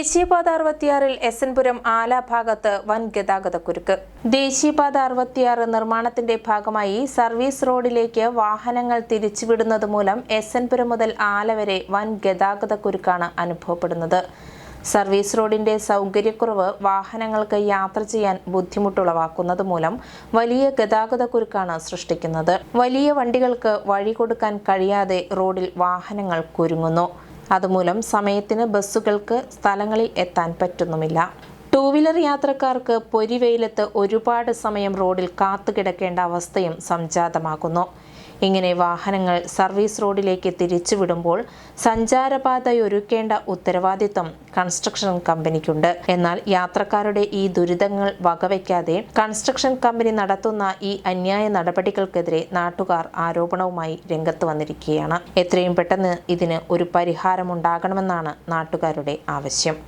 ദേശീയപാത അറുപത്തിയാറിൽ S N പുരം ആല ഭാഗത്ത് വൻ ഗതാഗതക്കുരുക്ക് ദേശീയപാത അറുപത്തിയാറ് നിർമ്മാണത്തിന്റെ ഭാഗമായി സർവീസ് റോഡിലേക്ക് വാഹനങ്ങൾ തിരിച്ചുവിടുന്നത് മൂലം എസ് എൻ പുരം മുതൽ ആല വരെ വൻ ഗതാഗതക്കുരുക്കാണ് അനുഭവപ്പെടുന്നത്. സർവീസ് റോഡിന്റെ സൗകര്യക്കുറവ് വാഹനങ്ങൾക്ക് യാത്ര ചെയ്യാൻ ബുദ്ധിമുട്ടുളവാക്കുന്നത് മൂലം വലിയ ഗതാഗതക്കുരുക്കാണ് സൃഷ്ടിക്കുന്നത്. വലിയ വണ്ടികൾക്ക് വഴി കൊടുക്കാൻ കഴിയാതെ റോഡിൽ വാഹനങ്ങൾ കുരുങ്ങുന്നു. അതുമൂലം സമയത്തിന് ബസ്സുകൾക്ക് സ്ഥലങ്ങളിൽ എത്താൻ പറ്റുന്നുമില്ല. ടൂ വീലർ യാത്രക്കാർക്ക് പൊരിവെയിലത്ത് ഒരുപാട് സമയം റോഡിൽ കാത്തുകിടക്കേണ്ട അവസ്ഥയും സംജാതമാകുന്നു. ഇങ്ങനെ വാഹനങ്ങൾ സർവീസ് റോഡിലേക്ക് തിരിച്ചുവിടുമ്പോൾ സഞ്ചാരപാതയൊരുക്കേണ്ട ഉത്തരവാദിത്തം കൺസ്ട്രക്ഷൻ കമ്പനിക്കുണ്ട് എന്നാൽ യാത്രക്കാരുടെ ഈ ദുരിതങ്ങൾ വകവയ്ക്കാതെ കൺസ്ട്രക്ഷൻ കമ്പനി നടത്തുന്ന ഈ അന്യായ നടപടികൾക്കെതിരെ നാട്ടുകാർ ആരോപണവുമായി രംഗത്ത് വന്നിരിക്കുകയാണ്. എത്രയും പെട്ടെന്ന് ഇതിന് ഒരു പരിഹാരമുണ്ടാകണമെന്നാണ് നാട്ടുകാരുടെ ആവശ്യം.